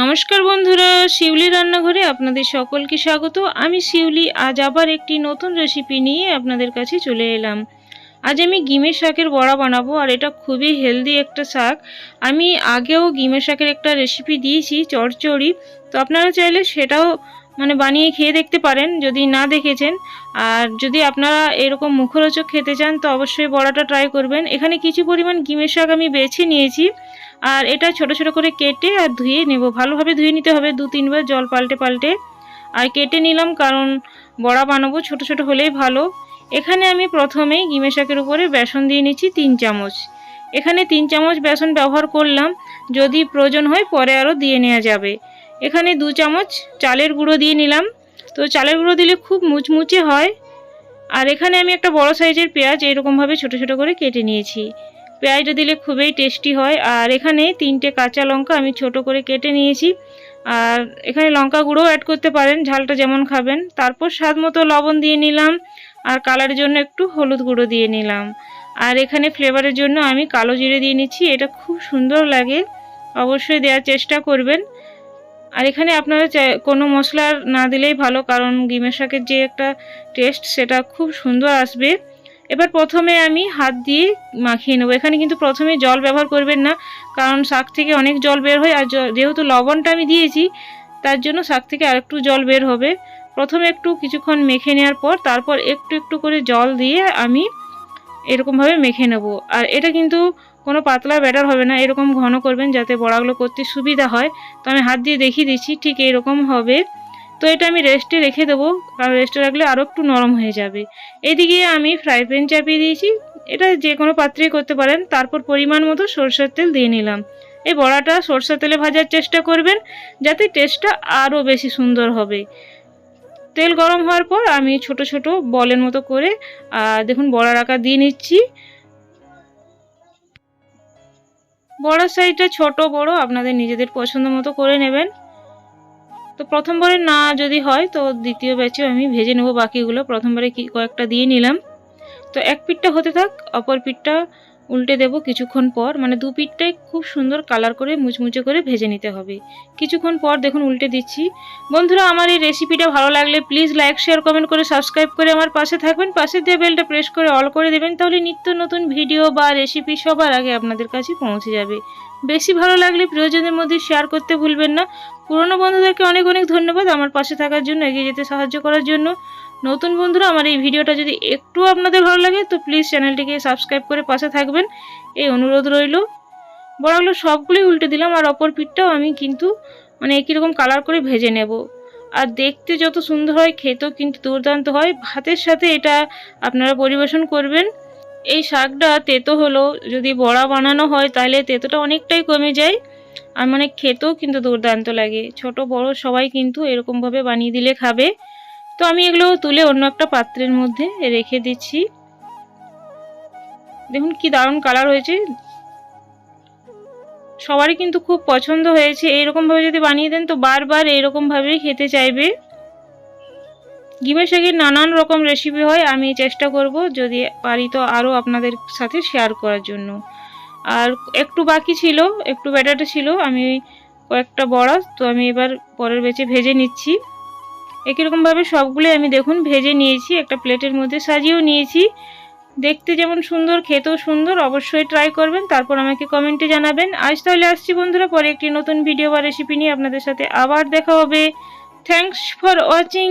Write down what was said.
নমস্কার বন্ধুরা, শিউলি রান্নাঘরে আপনাদের সকলকে স্বাগত। আমি শিউলি, আজ আবার একটি নতুন রেসিপি নিয়ে আপনাদের কাছে চলে এলাম। আজ আমি গিমের শাকের বড়া বানাবো, আর এটা খুবই হেলদি একটা শাক। আমি আগেও গিমের শাকের একটা রেসিপি দিয়েছি চড়চড়ি তো আপনারা চাইলে সেটাও মানে বানিয়ে খেয়ে দেখতে পারেন, যদি না দেখেছেন। আর যদি আপনারা এরকম মুখরোচক খেতে চান, তো অবশ্যই বড়াটা ট্রাই করবেন। এখানে কিছু পরিমাণ গিমের শাক আমি বেছে নিয়েছি। আর এটা ছোট ছোট করে কেটে আর ধুয়ে নেব। ভালোভাবে ধুয়ে নিতে হবে, দু তিনবার জল পাল্টে পাল্টে। আর কেটে নিলাম কারণ বড়া বানাবো ছোট ছোট হলেই ভালো। এখানে আমি প্রথমেই গিমে শাকের উপরে বেসন দিয়ে নিচ্ছি তিন চামচ। এখানে তিন চামচ বেসন ব্যবহার করলাম। যদি প্রয়োজন হয় পরে আরও দিয়ে নেওয়া যাবে। এখানে দু চামচ চালের গুঁড়ো দিয়ে নিলাম। তো চালের গুঁড়ো দিলে খুব মুচমুচে হয়। আর এখানে আমি একটা বড় সাইজের পেঁয়াজ এরকমভাবে ছোট ছোট করে কেটে নিয়েছি। পেঁয়াজটা দিলে খুবই টেস্টি হয়। আর এখানে তিনটে কাঁচা লঙ্কা আমি ছোট করে কেটে নিয়েছি। আর এখানে লঙ্কা গুঁড়োও অ্যাড করতে পারেন, ঝালটা যেমন খাবেন। তারপর স্বাদ মতো লবণ দিয়ে নিলাম। আর কালারের জন্য একটু হলুদ গুঁড়ো দিয়ে নিলাম। আর এখানে ফ্লেভারের জন্য আমি কালো জিরে দিয়ে নিচ্ছি। এটা খুব সুন্দর লাগে। অবশ্যই দেওয়ার চেষ্টা করবেন। আর এখানে আপনারা কোনো মশলা না দিলেই ভালো, কারণ গিমের শাকের যে একটা টেস্ট সেটা খুব সুন্দর আসবে। এবার প্রথমে আমি হাত দিয়ে মাখিয়ে নেব। এখানে কিন্তু প্রথমে জল ব্যবহার করবেন না, কারণ শাক থেকে অনেক জল বের হয়, আর যেহেতু লবণটা আমি দিয়েছি, তার জন্য শাক থেকে আরেকটু জল বের হবে। প্রথমে একটু কিছুক্ষণ মেখে নেওয়ার পর, তারপর একটু একটু করে জল দিয়ে আমি এরকমভাবে মেখে নেব। আর এটা কিন্তু কোনো পাতলা ব্যাটার হবে না, এরকম ঘন করবেন যাতে বড়াগুলো করতে সুবিধা হয়। তো আমি হাত দিয়ে দেখিয়ে দিচ্ছি, ঠিক এরকম হবে। তো এটা আমি রেস্টে রেখে দেবো, কারণ রেস্টে রাখলে আরও একটু নরম হয়ে যাবে। এদিকে আমি ফ্রাই প্যান চাপিয়ে দিয়েছি, এটা যে কোনো পাত্রেই করতে পারেন, তারপর পরিমাণ মতো সরষের তেল দিয়ে নিলাম। এই বড়াটা সরষের তেলে ভাজার চেষ্টা করবেন, যাতে টেস্টটা আরও বেশি সুন্দর হবে। তেল গরম হওয়ার পর আমি ছোট ছোট বলের মতো করে দেখুন বড়ার আকার দিয়ে নিচ্ছি। বড়ার সাইজটা ছোট, বড়, আপনাদের নিজেদের পছন্দ মতো করে নেবেন। তো প্রথমবারে না যদি হয়, তো দ্বিতীয় ব্যাচেও আমি ভেজে নেব, বাকিগুলো প্রথমবারে কি কয়েকটা দিয়ে নিলাম। তো এক পিঠটা হতে থাক, অপর পিঠটা উল্টে দেব কিছুক্ষণ পর। মানে দু পিঠটাই খুব সুন্দর কালার করে মুচমুচে করে ভেজে নিতে হবে। কিছুক্ষণ পর দেখুন উল্টে দিচ্ছি। বন্ধুরা, আমার এই রেসিপিটা ভালো লাগলে প্লিজ লাইক শেয়ার কমেন্ট করে সাবস্ক্রাইব করে আমার পাশে থাকবেন। পাশে দিয়ে বেলটা প্রেস করে অল করে দেবেন, তাহলে নিত্য নতুন ভিডিও বা রেসিপি সবার আগে আপনাদের কাছে পৌঁছে যাবে। বেশি ভালো লাগলে প্রিয়জনের মধ্যে শেয়ার করতে ভুলবেন না। পুরনো বন্ধুদেরকে অনেক অনেক ধন্যবাদ আমার পাশে থাকার জন্য, এগিয়ে যেতে সাহায্য করার জন্য। নতুন বন্ধুরা, আমার এই ভিডিওটা যদি একটু আপনাদের ভালো লাগে, তো প্লিজ চ্যানেলটিকে সাবস্ক্রাইব করে পাশে থাকবেন। এই অনুরোধ রইল। বড়াগুলো সবগুলোই উল্টে দিলাম, আর অপর পিঠটাও আমি কিন্তু মানে একই রকম কালার করে ভেজে নেব। আর দেখতে যত সুন্দর হয়, খেতেও কিন্তু দুর্দান্ত হয়। ভাতের সাথে এটা আপনারা পরিবেশন করবেন। এই শাকটা তেতো হলো, যদি বড়া বানানো হয়, তাহলে তেতোটা অনেকটাই কমে যায়। আর মানে খেতেও কিন্তু দুর্দান্ত লাগে। ছোট বড় সবাই কিন্তু এরকমভাবে বানিয়ে দিলে খাবে। তো আমি এগুলো তুলে অন্য একটা পাত্রের মধ্যে রেখে দিচ্ছি। দেখুন কি দারুণ কালার হয়েছে। সবারই কিন্তু খুব পছন্দ হয়েছে। এইরকমভাবে যদি বানিয়ে দেন তো বারবার এইরকমভাবেই খেতে চাইবে। গিমের শাকের নানান রকম রেসিপি হয়, আমি চেষ্টা করব যদি পারি তো আরও আপনাদের সাথে শেয়ার করার জন্য। আর একটু বাকি ছিল, একটু ব্যাটারটা ছিল, আমি কয়েকটা বড়া তো আমি এবার পরের বেচে ভেজে নিচ্ছি। একই রকমভাবে সবগুলোই আমি দেখুন ভেজে নিয়েছি, একটা প্লেটের মধ্যে সাজিয়েও নিয়েছি। দেখতে যেমন সুন্দর, খেতেও সুন্দর, অবশ্যই ট্রাই করবেন। তারপর আমাকে কমেন্টে জানাবেন। আজ তাহলে আসছি বন্ধুরা, পরে একটি নতুন ভিডিও বা রেসিপি নিয়ে আপনাদের সাথে আবার দেখা হবে। Thanks for watching